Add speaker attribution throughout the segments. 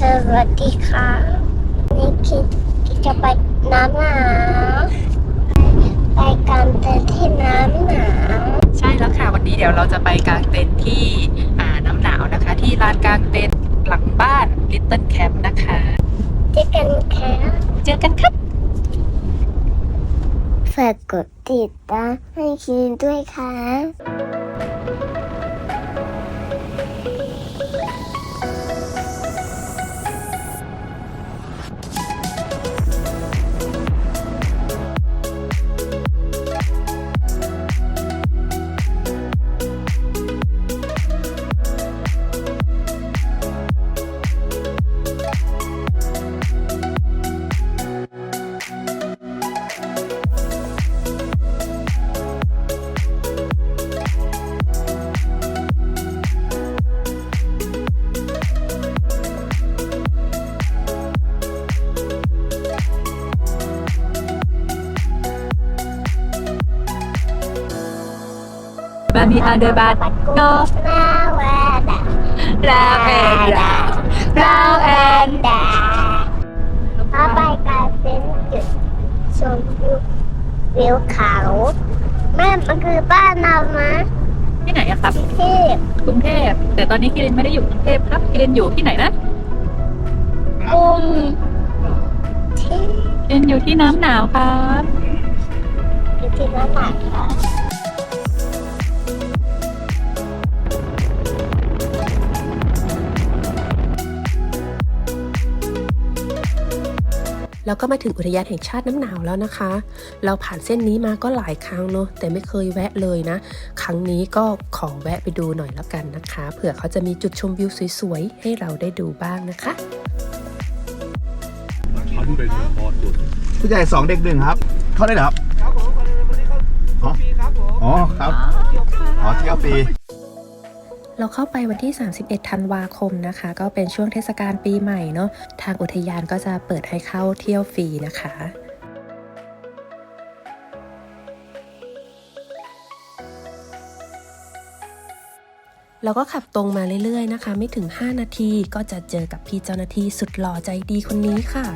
Speaker 1: สวัสดีค่ะนี่คิดจะไปน้ำหนาวไปกันเดินที่น้ำหนาว
Speaker 2: ใช่แล้วค่ะวันนี้เดี๋ยวเราจะไปกางเต็นท์ที่อ่าน้ำหนาวนะคะ ที่ลานกางเต็นท์หลังบ้าน Little Camp นะคะ
Speaker 1: เจอกันค่ะ
Speaker 2: เจอกันครับ
Speaker 1: ฝากกดติดตามให้คิดด้วยค่ะ
Speaker 2: มีอาเดบาโน
Speaker 1: หน้าแวดา
Speaker 2: ราแอนดาราแอน
Speaker 1: ดาถ้าไปกันเป็นจุดชมวิววิวเขาแม่มันคือบ้านเรานะ
Speaker 2: ที่ไหนอะครับ
Speaker 1: ที่
Speaker 2: กรุงเทพ แต่ตอนนี้กิรินไม่ได้อยู่กรุงเทพครับกิรินอยู่ที่ไหนนะ
Speaker 1: กรุงที่
Speaker 2: กิรินอยู่ที่น้ำหนาวครับ
Speaker 1: อยู่ที่นั่นแหละค่ะ
Speaker 3: แล้วก็มาถึงอุทยานแห่งชาติน้ำหนาวแล้วนะคะ เราผ่านเส้นนี้มาก็หลายครั้งเนาะแต่ไม่เคยแวะเลยนะ ครั้งนี้ก็ขอแวะไปดูหน่อยแล้วกันนะคะเผื่อเขาจะมีจุดชมวิวสวยๆ ให้เราได้ดูบ้างนะคะ
Speaker 4: ผู้ใหญ่สองเด็กหนึ่งครับ เข้าได้เหรอครับ
Speaker 5: ครับผมวันนี้เขาฟรีครับผม
Speaker 4: อ๋อครับ อ๋อเที่ยวฟรี
Speaker 3: เราเข้าไปวันที่ 31 ธันวาคมนะคะ ก็เป็นช่วงเทศกาลปีใหม่เนาะทางอุทยานก็จะเปิดให้เข้าเที่ยวฟรีนะคะเราก็ขับตรงมาเรื่อยๆนะคะ ไม่ถึง 5 นาทีก็จะเจอกับพี่เจ้าหน้าที่สุดหล่อใจดีคนนี้ค่ะ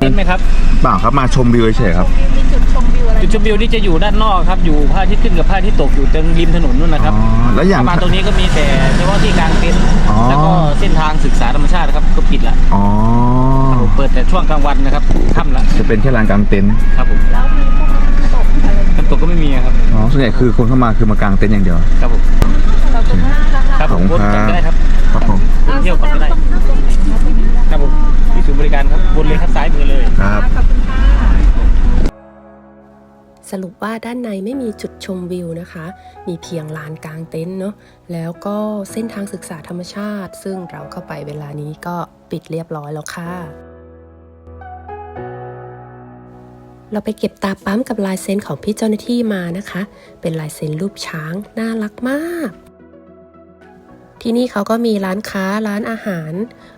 Speaker 5: เห็นไหมครับ
Speaker 4: เปล่าครับมาชมวิวเฉยๆครับ
Speaker 2: มีจุดชมวิวอะไร
Speaker 5: จุดชมวิวนี่จะอยู่ด้านนอกครับ อยู่พระอาทิตย์ขึ้นกับพระอาทิตย์ตกอยู่ตรงริมถนนนู่นนะครับ
Speaker 4: อ๋อแล้วอย่าง
Speaker 5: ถ้ามาตรงนี้ก็มีแต่เฉพาะที่กลางเต็นท์
Speaker 4: อ๋อ
Speaker 5: แล้วก็เส้นทางศึกษาธรรมชาติครับก็ปิดละ
Speaker 4: อ๋อ
Speaker 5: ครับผมเปิดแต่ช่วงกลางวันนะครับค่ำละ
Speaker 4: จะเป็นแค่ลานกลางเต็นท์
Speaker 5: ครับผม
Speaker 2: แล้วมีพวกน้ำตกอะไร
Speaker 5: น้ำตกก็ไม่มีครับ
Speaker 4: อ๋อส่วนใหญ่คือคนเข้ามาคือมากางเต็นท์อย่างเดียว
Speaker 5: ครับผม
Speaker 2: เราตรงหน้านะคะ
Speaker 5: ครับผม
Speaker 4: ขอบ
Speaker 5: ว
Speaker 4: คุ
Speaker 5: น
Speaker 4: ณครับ
Speaker 5: กันก็ได้ครับ
Speaker 4: ครับผม
Speaker 5: วนเที่ยวก่อนก็ได้ครับผมที่ศูนย์บริการครับวนเลยครับซ้ายมือเลย
Speaker 4: ครับ
Speaker 2: ขอบคุณค่ะ
Speaker 3: สรุปว่าด้านในไม่มีจุดชมวิวนะคะ มีเพียงลานกลางเต็นท์เนาะแล้วก็เส้นทางศึกษาธรรมชาติ ซึ่งเราเข้าไปเวลานี้ก็ปิดเรียบร้อยแล้วค่ะ เราไปเก็บตาปั๊มกับลายเซ็นของพี่เจ้าหน้าที่มานะคะ เป็นลายเซ็นรูปช้าง น่ารักมาก ที่นี่เขาก็มีร้านค้าร้านอาหาร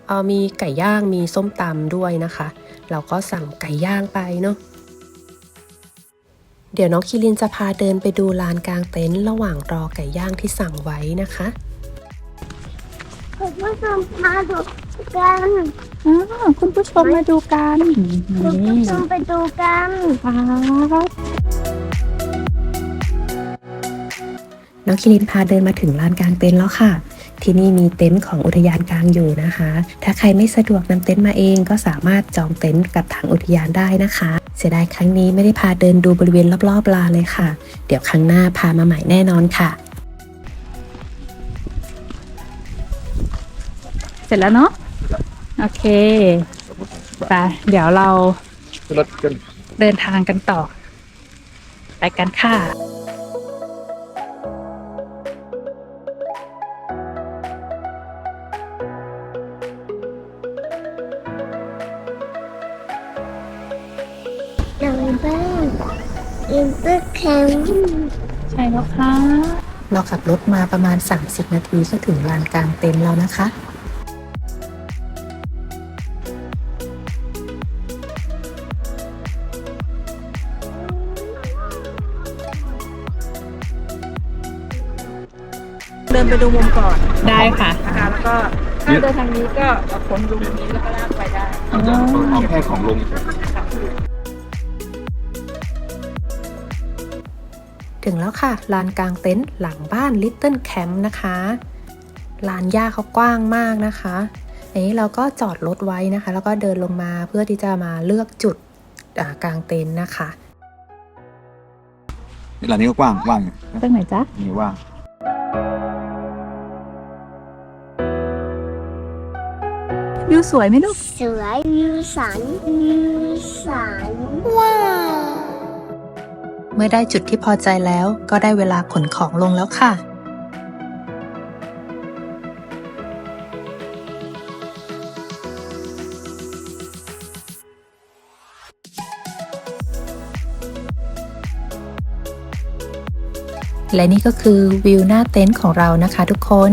Speaker 3: เออมีไก่ย่างมีส้มตำด้วยนะคะ เราก็สั่งไก่ย่างไปเนาะ เดี๋ยวน้องคิรินจะพาเดินไปดูลานกลางเต็นท์ระหว่างรอไก่ย่างที่สั่งไว้นะคะ
Speaker 1: คุณผู้ชมมาดูกัน
Speaker 2: อ่าคุณผู้ชมมาดูกัน
Speaker 1: คุณผู้ชมไปดูกัน
Speaker 2: ครับ
Speaker 3: น้องคิรินพาเดินมาถึงลานกลางเต็นท์แล้วค่ะ ที่นี่มีเต็นท์ของอุทยานกลางอยู่นะคะ ถ้าใครไม่สะดวกนำเต็นท์มาเองก็สามารถจองเต็นท์กับทางอุทยานได้นะคะ เสียดายครั้งนี้ไม่ได้พาเดินดูบริเวณรอบๆลานเลยค่ะ เดี๋ยวครั้งหน้าพามาใหม่แน่นอนค่ะ
Speaker 2: เสร็จแล้วเนาะโอเคไปเดี๋ยวเรา
Speaker 4: รถกัน
Speaker 2: เดินทางกันต่อ ไปกันค่ะ
Speaker 1: หลังบ้านอินเตอร์แคมป์
Speaker 2: ใช่แล้วค่ะ
Speaker 3: เราขับรถมาประมาณ 30 นาทีก็ถึงลานกลางเต็นท์แล้วนะคะ
Speaker 2: เดินไปดูมุมก่อนได้ค่ะ
Speaker 5: แล้วก็
Speaker 2: ถ้าเดินทางนี้ก็เอาคนลงตรงนี้แล้วก็ลากไปได้
Speaker 4: เอาจะเอาแค่ของลง
Speaker 3: ถึงแล้วค่ะลานกลางเต็นท์หลังบ้าน Little Camp นะคะลานหญ้าเขากว้างมากนะคะอันนี้เราก็จอดรถไว้นะคะ แล้วก็เดินลงมาเพื่อที่จะมาเลือกจุดอ่ากลางเต็นท์นะคะ
Speaker 4: ร้านนี้ก็กว้างกว้างอยู่
Speaker 2: ตรงไหนจ๊ะ
Speaker 4: นี่ว่าง
Speaker 2: วิวสวยไหมลูก
Speaker 1: สวยวิวสันวิวสันว้าว
Speaker 3: เมื่อได้จุดที่พอใจแล้วก็ได้เวลาขนของลงแล้วค่ะ และนี่ก็คือวิวหน้าเต็นท์ของเรานะคะทุกคน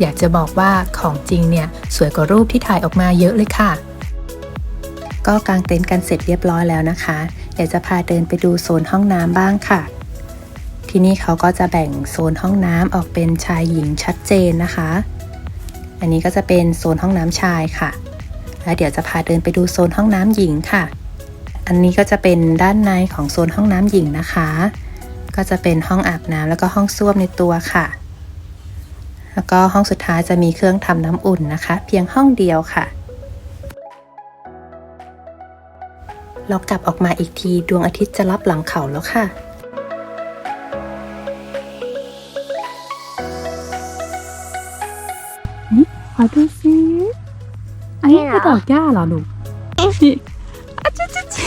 Speaker 3: อยากจะบอกว่าของจริงเนี่ย สวยกว่ารูปที่ถ่ายออกมาเยอะเลยค่ะ ก็กางเต็นท์กันเสร็จเรียบร้อยแล้วนะคะ ดี๋ยวจะพาเดินไปดูโซนห้องน้ำบ้างค่ะ ที่นี่เขาก็จะแบ่งโซนห้องน้ำออกเป็นชายหญิงชัดเจนนะคะ อันนี้ก็จะเป็นโซนห้องน้ำชายค่ะ แล้วเดี๋ยวจะพาเดินไปดูโซนห้องน้ำหญิงค่ะ อันนี้ก็จะเป็นด้านในของโซนห้องน้ำหญิงนะคะ ก็จะเป็นห้องอาบน้ำแล้วก็ห้องส้วมในตัวค่ะ แล้วก็ห้องสุดท้ายจะมีเครื่องทำน้ำอุ่นนะคะ เพียงห้องเดียวค่ะ เรากลับออกมาอีกทีดวงอาทิตย์จะรับหลังเขาแล้วค่ะ
Speaker 2: ขอดูซิอันนี้คือดอกหญ้าเหรอลูกนี่อะจิ๊จิ๊จิ๊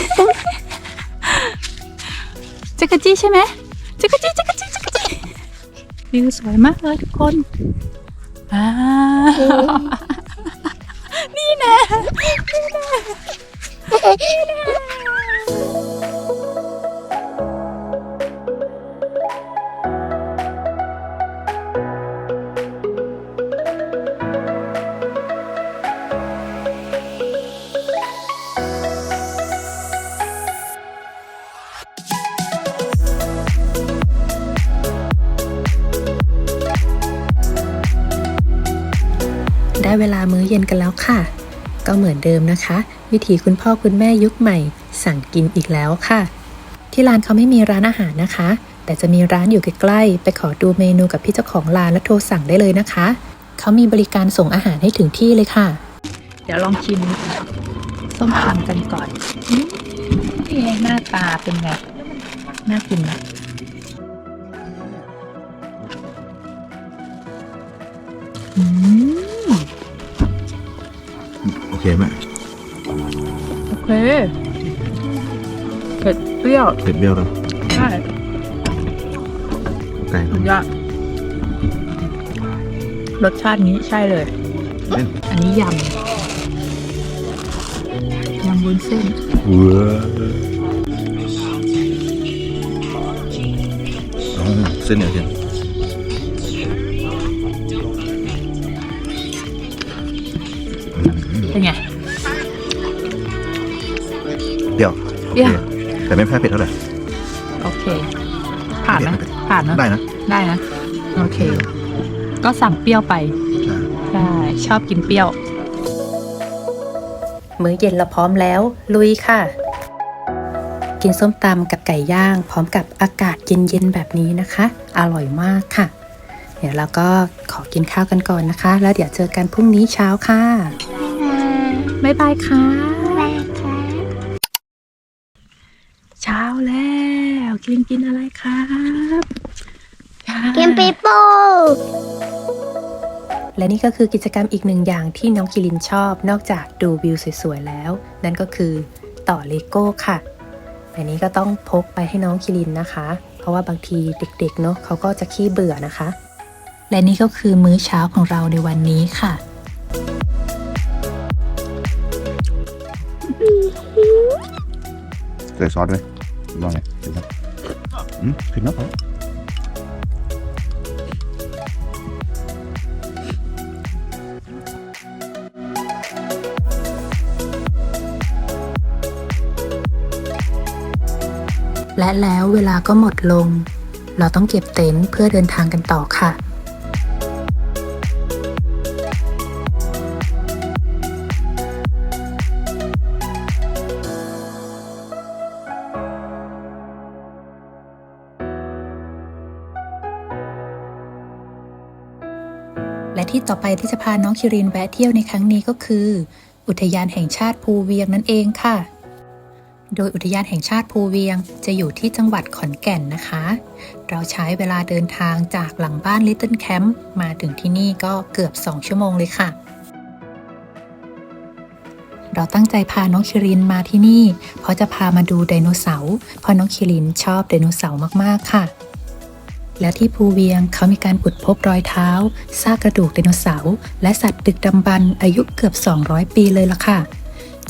Speaker 2: จักรจี้ใช่ไหมจักรจี้จักรจี้จักรจี้วิวสวยมากเลยทุกคนอ่านี่แน่นี่แน่นี่แน่
Speaker 3: เย็นกันแล้วค่ะ ก็เหมือนเดิมนะคะ วิถีคุณพ่อคุณแม่ยุคใหม่ สั่งกินอีกแล้วค่ะ ที่ร้านเขาไม่มีร้านอาหารนะคะ แต่จะมีร้านอยู่ใกล้ๆไปขอดูเมนูกับพี่เจ้าของร้านและโทรสั่งได้เลยนะคะ เขามีบริการส่งอาหารให้ถึงที่เลยค่ะ
Speaker 2: เดี๋ยวลองชิมส้มตำกันก่อนนี่ไงหน้าตาเป็นไงน่ากินไหมอืม
Speaker 4: โอ เคไหม
Speaker 2: โอเคเผ็ดเปรี้ยว
Speaker 4: เผ็ดเบี้ยวเลย
Speaker 2: ใช่
Speaker 4: ไก่
Speaker 2: สุดยอดรสชาตินี้ใช่เลย
Speaker 4: เล่น
Speaker 2: อันนี้ยำ ยำวุ้นเส้น
Speaker 4: เว้ออ๋อเส้นเหนียวเชียว รี้ยว
Speaker 2: เปรี้ยว
Speaker 4: โอคแต่ไม่แพ้เผ็ดเท่าไหร่
Speaker 2: โอเค ผ่านนะผ่านนะ
Speaker 4: ได้นะ
Speaker 2: ได้นะ โอเค ก็สั่งเปรี้ยวไป
Speaker 4: ใช่
Speaker 2: ใช่ชอบกินเปรี้ยว
Speaker 3: มื้อเย็นเราพร้อมแล้ว ลุยค่ะ กินส้มตำกับไก่ย่าง พร้อมกับอากาศเย็นๆแบบนี้นะคะ อร่อยมากค่ะ เดี๋ยวเราก็ขอกินข้าวกันก่อนนะคะ แล้วเดี๋ยวเจอกันพรุ่งนี้เช้าค่ะ บ๊ายบายค่ะ
Speaker 1: แม่คะ
Speaker 2: แล้วกินกินอะไรครับใช่
Speaker 1: กินปีโป้
Speaker 3: และนี่ก็คือกิจกรรมอีกหนึ่งอย่างที่น้องคิรินชอบ นอกจากดูวิวสวยๆแล้ว นั่นก็คือต่อเลโก้ค่ะอันนี้ก็ต้องพกไปให้น้องคิรินนะคะ เพราะว่าบางทีเด็กๆเนาะเขาก็จะขี้เบื่อนะคะ และนี่ก็คือมื้อเช้าของเราในวันนี้ค่ะ
Speaker 4: ใส่ซอสด้วยลองไงืมผ็ดนะผม
Speaker 3: และแล้วเวลาก็หมดลง เราต้องเก็บเต็นท์เพื่อเดินทางกันต่อค่ะ ที่ต่อไปที่จะพาน้องคิรินแวะเที่ยวในครั้งนี้ก็คือ อุทยานแห่งชาติภูเวียงนั่นเองค่ะ โดยอุทยานแห่งชาติภูเวียงจะอยู่ที่จังหวัดขอนแก่นนะคะ เราใช้เวลาเดินทางจากหลังบ้าน Little Camp มาถึงที่นี่ก็เกือบ 2 ชั่วโมงเลยค่ะ เราตั้งใจพาน้องคิรินมาที่นี่ เพราะจะพามาดูไดโนเสาร์เพราะน้องคิรินชอบไดโนเสาร์มากๆค่ะ และที่ภูเวียงเขามีการขุดพบรอยเท้า ซากกระดูกไดโนเสาร์ และสัตว์ดึกดำบรรพ์อายุเกือบ 200 ปีเลยล่ะค่ะ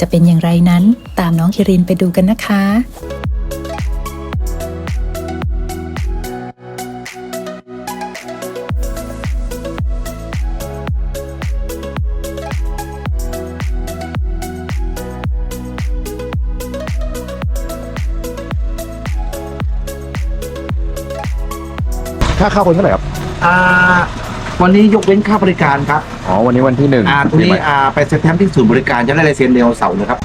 Speaker 3: จะเป็นอย่างไรนั้นตามน้องคิรินไปดูกันนะคะ
Speaker 4: ค่าเข้าคนเท่าไหร่ครับ
Speaker 6: อ่า วันนี้ยกเว้นค่าบริการครับ
Speaker 4: อ๋อ วันนี้วันที่หนึ่ง
Speaker 6: อ่าตรงนี้อ่าไปเซ็นแทมที่ศูนย์บริการจะได้ลายเซ็นเดลเสาร์นะครับ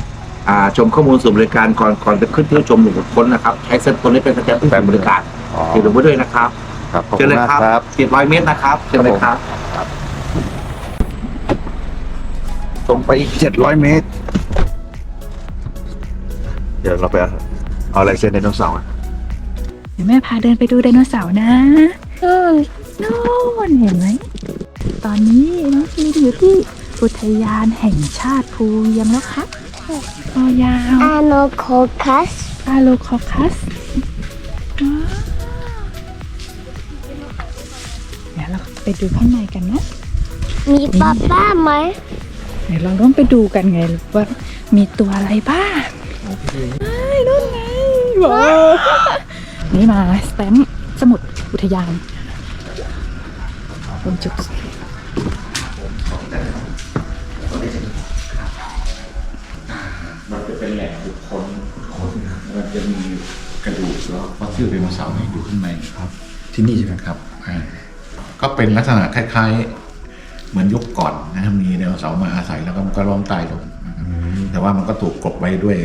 Speaker 6: อ่า ชมข้อมูลศูนย์บริการก่อนก่อนไปขึ้นเที่ยวชมหนึ่งคนนะครับ ใช้เซ็นตัวนี้เป็นสแตมป์ที่ศูนย์บริการ
Speaker 4: อ๋อ
Speaker 6: ติดลงไว้ด้วยนะครับ
Speaker 4: ครับขอบ
Speaker 6: เชิ
Speaker 4: คุ
Speaker 6: ญ
Speaker 4: ณ
Speaker 6: เลย
Speaker 4: มาก
Speaker 6: ครับ
Speaker 4: ครับ
Speaker 6: เจ็ดร้อยเมตรนะครับ เชิญเลยครับ
Speaker 4: ตรงไปอีกเจ็ดร้อยเมตร เดี๋ยวเราไปเอาเอาลายเซ็นไดโนเสาร์อะ
Speaker 3: เดี๋ยวแม่พาเดินไปดูไดโนเสาร์นะ
Speaker 1: อืม
Speaker 3: โน่นเห็นไหม ตอนนี้น้องคิรินอยู่ที่อุทยานแห่งชาติภูเวียงแล้วครับคอยาว
Speaker 1: อาโนโคคัส
Speaker 3: อาโลคอคัสว้าวเดี๋ยวเราไปดูข้างในกันนะ
Speaker 1: มีป้าป้าไหม
Speaker 3: เดี๋ยวเราต้องไปดูกันไงว่ามีตัวอะไรบ้างไอ้ยนู่นไงว้าวนี่มาสแตมป์สมุด อุทยานบนจุด
Speaker 7: มันจะเป็นแหล่งบุคคลคนมันจะมีกระดูกแล้วฟอสซิลไดโนเสาร์เนี่ยอยู่ข้างในครับ ที่นี่ใช่ไหมครับอ่าก็เป็นลักษณะคล้ายๆ เหมือนยุคก่อนนะครับมีไดโนเสาร์มาอาศัยแล้วก็มันก็ล้มตายลงนะครับแต่ว่ามันก็ถูกกลบไว้ด้วย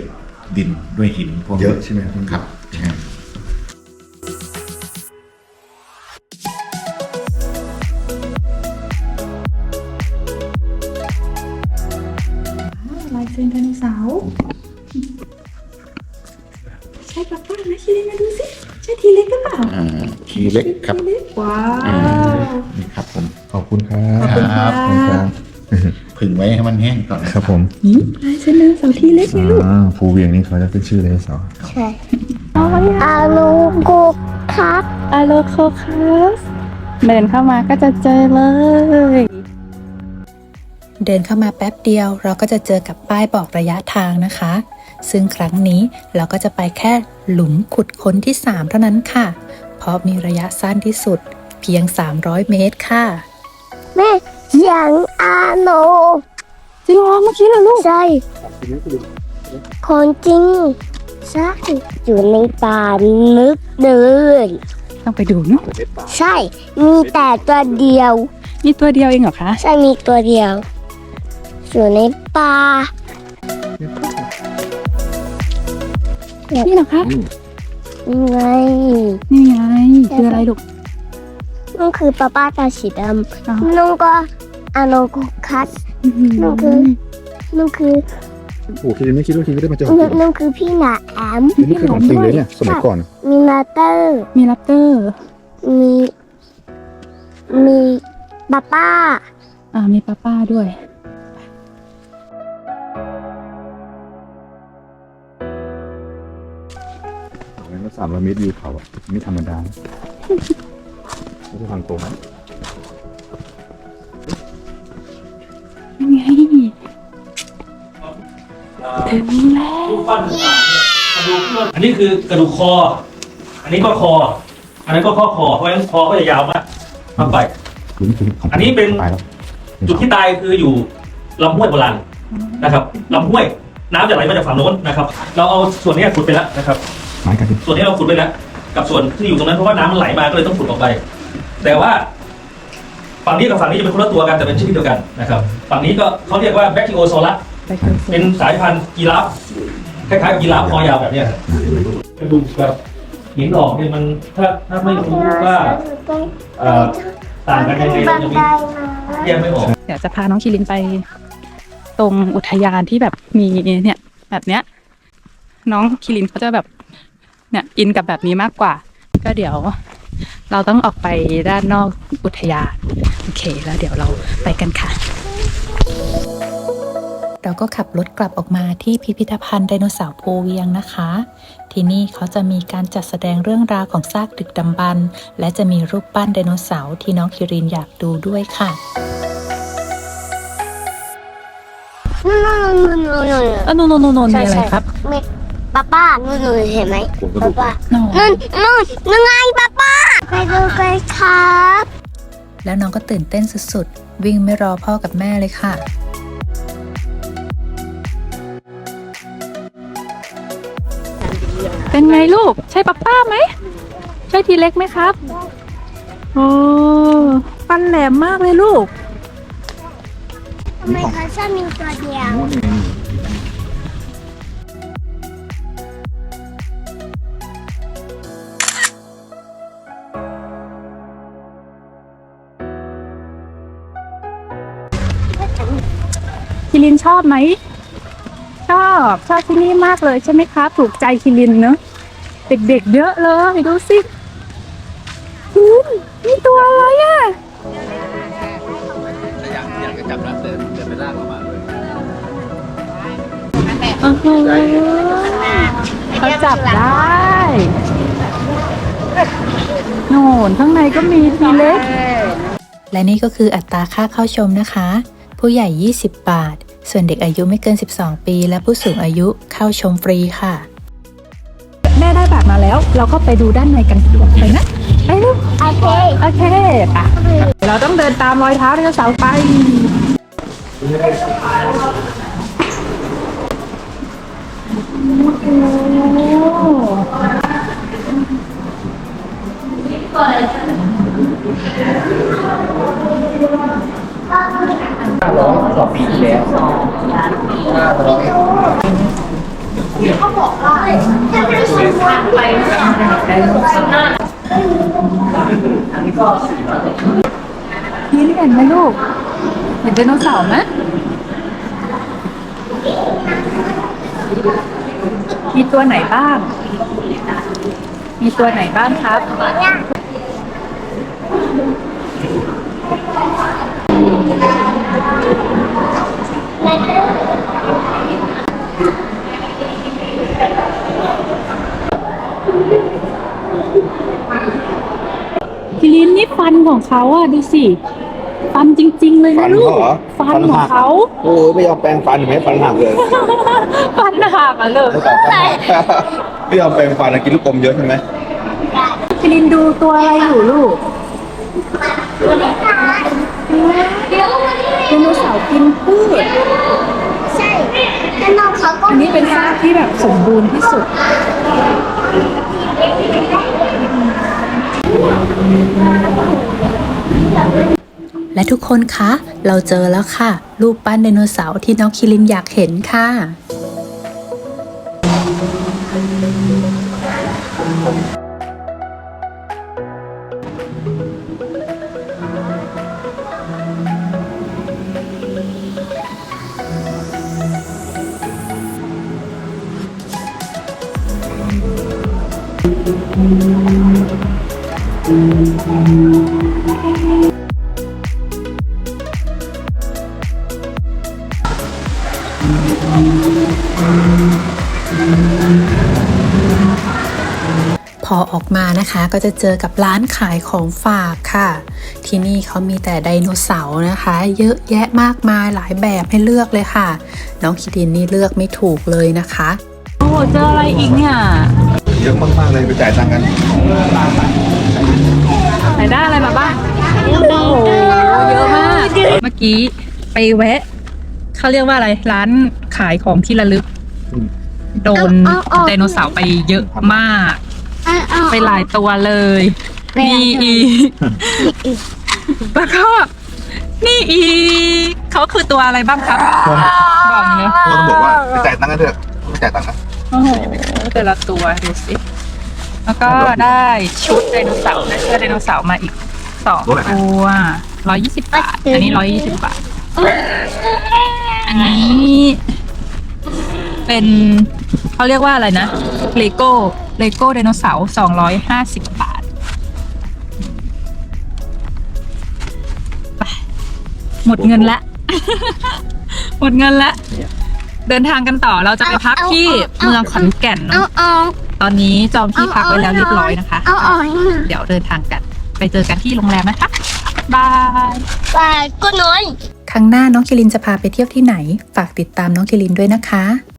Speaker 7: ดินด้วยหินพวกนี้
Speaker 4: เยอะใช่ไหมครับ
Speaker 3: เล็ก
Speaker 7: ครับ
Speaker 3: ทีเล็กว้า
Speaker 7: อ่าวนี่ครับผม
Speaker 4: ขอบคุณครับ
Speaker 3: ขอบคุณครับ
Speaker 4: ขอบคุณครับ
Speaker 7: ผึ่งไว้ให้มันแห้งก่อนนะครับ
Speaker 4: ผม
Speaker 3: นี่ลายเซ็นไดโนเสาร์ทีเล็กไงลูก
Speaker 4: อ่าภูเวียงนี่เขาจะขึ้นชื่อไดโนเสาร์
Speaker 1: ใช่อาโนโคคัส
Speaker 3: อาโลโคคัสเดินเข้ามาก็จะเจอเลย เดินเข้ามาแป๊บเดียวเราก็จะเจอกับป้ายบอกระยะทางนะคะ ซึ่งครั้งนี้เราก็จะไปแค่หลุมขุดค้นที่ 3 เท่านั้นค่ะ เพราะมีระยะสั้นที่สุด เพียง 300 เมตรค่ะ
Speaker 1: แม่เสียงอาโน
Speaker 3: จริงเหรอเมื่อกี้เหรอลูก
Speaker 1: ใช่ของจริง ใช่ อยู่ในป่าลึกเดิน
Speaker 3: ต้องไปดูเนาะ
Speaker 1: ใช่ มีแต่ตัวเดียว
Speaker 3: มีตัวเดียวเองเหรอคะ
Speaker 1: ใช่ มีตัวเดียว อยู่ในป่า
Speaker 3: นี่เหรอคะ
Speaker 1: ยังไง
Speaker 3: นี่ไงคืออะไรลูก
Speaker 1: นั่นคือป้าป้าตาสีด
Speaker 3: อ๋อำ
Speaker 1: นั่นก็อาโนโคคัสนั่นคือนั่นคือ
Speaker 4: โอ้คิดไม่คิดว่าคิดได้มาเจอ
Speaker 1: นั่นนั่นคือพี่หนาแอม
Speaker 4: นี่คือของจริงเลยเนี่ยสมัยก่อน
Speaker 1: มีนาเตอร์
Speaker 3: มีลัปเตอร์
Speaker 1: มีมีป้าป้า
Speaker 3: อ่ามีป้าป้าด้วย
Speaker 4: แล้วสามร้อยเมตรวิวเขาอะไม่ธรรมดานะไม่ใช่ทางตรงนะ
Speaker 3: ยังไงถึงแล้ว
Speaker 5: รูปปั้นต่างๆเนี่ยกระดูกอันนี้คือกระดูกคอ อันนี้ก็คอ อันนั้นก็ข้อคอ เพราะฉะนั้นคอก็จะยาวมากมากไป
Speaker 4: คือนี่คือของ
Speaker 5: อันนี้เป็น
Speaker 4: ตายแล้ว
Speaker 5: จุดที่ตายคืออยู่ลำห้วยโบราณนะครับลำห้วยน้ำจะไหลมาจากฝั่งโน้นนะครับ เราเอาส่วนนี้ขุดไปแล้วนะครับ
Speaker 4: ไม้กันดิ
Speaker 5: ส่วนนี้เราขุดไปแล้วกับส่วนที่อยู่ตรงนั้นเพราะว่าน้ำมันไหลมาก็เลยต้องขุดออกไป แต่ว่าฝั่งนี้กับฝั่งนี้จะเป็นคนละตัวกันแต่เป็นชนิดเดียวกันนะครับฝั่งนี้ก็เขาเรียกว่าแบคทีโอโซลัส
Speaker 3: ไปดูสิ
Speaker 5: เป็นสายพันธุ์ยีราฟคล้ายๆกับยีราฟคอยาวแบบเนี้ยครับกระดูกแบบหินหลอกเนี่ยมันถ้าถ้าไม่รู้ว่าเอ่อต่างกันยังไง
Speaker 1: บั
Speaker 5: เรา
Speaker 1: น
Speaker 5: จะ
Speaker 1: ได
Speaker 5: แยกไม่ออก
Speaker 2: เดี๋ยวจะพาน้องคิรินไป ตรงอุทยานที่แบบมีเนี่ยแบบเนี้ย น้องคิรินเขาจะแบบ เนี่ยอินกับแบบนี้มากกว่า ก็เดี๋ยวเราต้องออกไปด้านนอกอุทยาน โอเค แล้วเดี๋ยวเราไปกันค่ะ
Speaker 3: เราก็ขับรถกลับออกมาที่พิพิธภัณฑ์ไดโนเสาร์ภูเวียงนะคะ ที่นี่เขาจะมีการจัดแสดงเรื่องราวของซากดึกดำบรรพ์และจะมีรูปปั้นไดโนเสาร์ที่น้องคิรินอยากดูด้วยค่ะ
Speaker 1: นู่นนู่นนู่นนู่น
Speaker 2: เออโนโนโนโนมีอะไรครับ
Speaker 1: มี ป้าป้านู่นนู่นเห็นไหม
Speaker 4: ผมก็ดู
Speaker 1: ป้าป้า
Speaker 2: โน
Speaker 1: นู่นนู่นนู่นไงป้าป้าไปดูกันครับ
Speaker 3: แล้วน้องก็ตื่นเต้นสุดๆ วิ่งไม่รอพ่อกับแม่เลยค่ะ
Speaker 2: เป็นไงลูก ใช่ป้าป้าไหม ใช่ทีเล็กไหมครับโอ้ฟันแหลมมากเลยลูก
Speaker 1: ทำไมเขาชอบมีตัวเดียว
Speaker 2: คิ รินชอบไหม ชอบชอบที่นี่มากเลยใช่ไหมครับถูกใจคิรินเนอะเด็กๆเยอะเลยดูสิคิรินนี่ตัวอะไรอะ
Speaker 6: อยากอยากจะจับแล้วเดินเดินไปลากออกมาเลย
Speaker 2: โอ้โหเขาจับได้โน่นข้างในก็มีทีเล็ก
Speaker 3: และนี่ก็คืออัตราค่าเข้าชมนะคะ ผู้ใหญ่ 20 บาท ส่วนเด็กอายุไม่เกิน 12 ปี และผู้สูงอายุเข้าชมฟรีค่ะ
Speaker 2: แม่ได้บัตรมาแล้ว เราก็ไปดูด้านในกันดีกว่าไปนะไปลูก
Speaker 1: โอเค
Speaker 2: โอเคปะเราต้องเดินตามรอยเท้าไดโนเสาร์ไป
Speaker 6: สองปีที่แล้ว
Speaker 1: ห
Speaker 2: น้าร้อเขา
Speaker 1: บอกว่า
Speaker 2: ถ้าไ
Speaker 1: ม่
Speaker 2: ใช่
Speaker 1: ผ่าน
Speaker 2: ไปได้หกสิบห้อัน
Speaker 1: นี้ก็สี่ร้อย
Speaker 2: นี่เห็นไหมลูก เห็นไดโนเสาร์ไหมมีตัวไหนบ้าง มีตัวไหนบ้างครับ คิรินนี่ฟันของเขาอะดูสิ ฟันจริง ๆ เลยนะลูก ฟันของเขา
Speaker 6: โอ้ยไม่ยอมแปรงฟันเห็นไหมฟันหักเลย
Speaker 2: ฟันหักอะเลย
Speaker 4: ไม่ยอมแปรงฟันนะกินลูกอมเยอะใช่ไหม
Speaker 2: คิรินดูตัวอะไรอยู่ลูกได โนเสาร์กินพืช
Speaker 1: ใช่แล้วน้องเขาก็
Speaker 2: อันนี้เป็นซากที่แบบสมบูรณ์ที่สุด
Speaker 3: และทุกคนคะ เราเจอแล้วค่ะ รูปปั้นไดโนเสาร์ที่น้องคิรินอยากเห็นค่ะพ นะคะ ก็จะเจอกับร้านขายของฝากค่ะ ที่นี่เขามีแต่ไดโนเสาร์นะคะ เยอะแยะมากมายหลายแบบให้เลือกเลยค่ะ น้องคิดินนี่เลือกไม่ถูกเลยนะคะ
Speaker 2: โอ้เจออะไรอีกเนี่ย
Speaker 4: เยอะมากๆเลยไปจ่ายตังค์กัน
Speaker 2: ไหนได้อะไรมาบ้างโอ้โหเยอะมาก เมื่อกี้ไปแวะเขาเรียกว่าอะไรร้านขายของที่ระลึก โดนไดโนเสาร์ไปเยอะมาก
Speaker 1: เอาเอา
Speaker 2: ไปหลายตัวเลยนี่อีกแล้วก็นี่อีกเขาคือตัวอะไรบ้างครับบอกเลย
Speaker 4: ต้องบอกว่าไปจ่ายตังค์กันเถอะไปจ่ายตังค์นะ
Speaker 2: โอ้โหแต่ละตัวดูสิแล้วก็ได้ชุดไดโนเสาร์และเสื้อไดโนเสาร์มาอีกสองตัวร้อยยี่สิบบาท อันนี้ร้อยยี่สิบบาท อันนี้ เป็นเขาเรียกว่าอะไรนะเลโก้ เลโก้ไดโนเสาร์สองร้อยห้าสิบบาทไปหมดเงินละ หมดเงินละ เดินทางกันต่อเราจะไปพักที่เมืองขอนแก่น
Speaker 1: เอา
Speaker 2: เนาะ
Speaker 1: เอา
Speaker 2: ตอนนี้จองที่พักไว้แล้วเรียบร้อยนะคะ
Speaker 1: เอาเอาให้หน่อย
Speaker 2: เดี๋ยวเดินทางกัน ไปเจอกันที่โรงแรมนะคะบาย
Speaker 1: ปลาก็น้อย
Speaker 3: ครั้งหน้าน้องคิรินจะพาไปเที่ยวที่ไหน ฝากติดตามน้องคิรินด้วยนะคะ